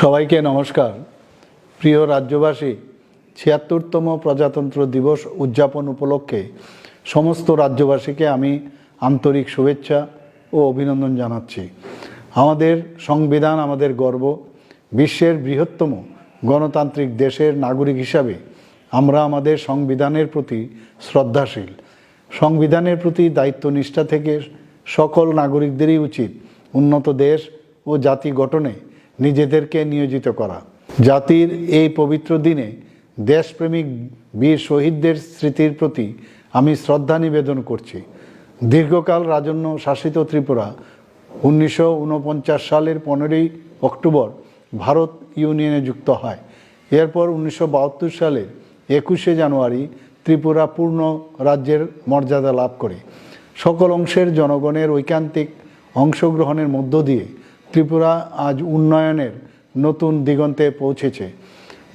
সবাইকে নমস্কার। প্রিয় রাজ্যবাসী, ছিয়াত্তরতম প্রজাতন্ত্র দিবস উদযাপন উপলক্ষে সমস্ত রাজ্যবাসীকে আমি আন্তরিক শুভেচ্ছা ও অভিনন্দন জানাচ্ছি। আমাদের সংবিধান, আমাদের গর্ব, বিশ্বের বৃহত্তম গণতান্ত্রিক দেশের নাগরিক হিসাবে আমরা আমাদের সংবিধানের প্রতি শ্রদ্ধাশীল। সংবিধানের প্রতি দায়িত্বনিষ্ঠা থেকে সকল নাগরিকদেরই উচিত উন্নত দেশ ও জাতি গঠনে নিজেদেরকে নিয়োজিত করা। জাতির এই পবিত্র দিনে দেশপ্রেমিক বীর শহীদদের স্মৃতির প্রতি আমি শ্রদ্ধা নিবেদন করছি। দীর্ঘকাল রাজন্য শাসিত ত্রিপুরা উনিশশো উনপঞ্চাশ সালের পনেরোই অক্টোবর ভারত ইউনিয়নে যুক্ত হয়। এরপর উনিশশো বাহাত্তর সালের একুশে জানুয়ারি ত্রিপুরা পূর্ণ রাজ্যের মর্যাদা লাভ করে। সকল অংশের জনগণের ঐকান্তিক অংশগ্রহণের মধ্য দিয়ে ত্রিপুরা আজ উন্নয়নের নতুন দিগন্তে পৌঁছেছে।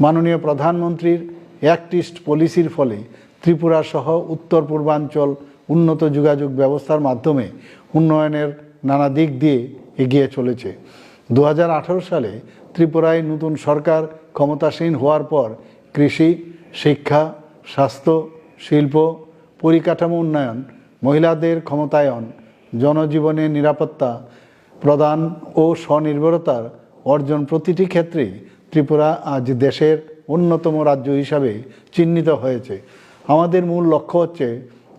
মাননীয় প্রধানমন্ত্রীর অ্যাক্টিস্ট পলিসির ফলে ত্রিপুরা সহ উত্তর পূর্বাঞ্চল উন্নত যোগাযোগ ব্যবস্থার মাধ্যমে উন্নয়নের নানা দিক দিয়ে এগিয়ে চলেছে। দু হাজার আঠারো সালে ত্রিপুরায় নতুন সরকার ক্ষমতাসীন হওয়ার পর কৃষি, শিক্ষা, স্বাস্থ্য, শিল্প, পরিকাঠামো উন্নয়ন, মহিলাদের ক্ষমতায়ন জনজীবনের নিরাপত্তা প্রদান ও স্বনির্ভরতার অর্জন প্রতিটি ক্ষেত্রেই ত্রিপুরা আজ দেশের অন্যতম রাজ্য হিসাবে চিহ্নিত হয়েছে। আমাদের মূল লক্ষ্য হচ্ছে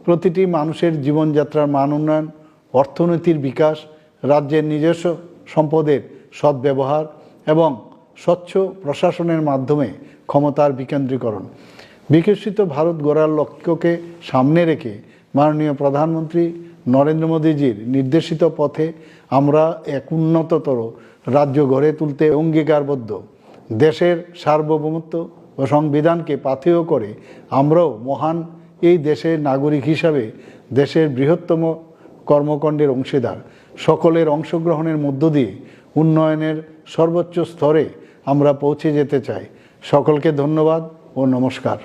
প্রতিটি মানুষের জীবনযাত্রার মান উন্নয়ন, অর্থনীতির বিকাশ, রাজ্যের নিজস্ব সম্পদের সদ্ব্যবহার এবং স্বচ্ছ প্রশাসনের মাধ্যমে ক্ষমতার বিকেন্দ্রীকরণ। বিকশিত ভারত গড়ার লক্ষ্যকে সামনে রেখে মাননীয় প্রধানমন্ত্রী নরেন্দ্র মোদীজির নির্দেশিত পথে আমরা এক উন্নততর রাজ্য গড়ে তুলতে অঙ্গীকারবদ্ধ। দেশের সার্বভৌমত্ব ও সংবিধানকে পাথেয় করে আমরাও মহান এই দেশের নাগরিক হিসাবে দেশের বৃহত্তম কর্মকাণ্ডের অংশীদার। সকলের অংশগ্রহণের মধ্য দিয়ে উন্নয়নের সর্বোচ্চ স্তরে আমরা পৌঁছে যেতে চাই। সকলকে ধন্যবাদ ও নমস্কার।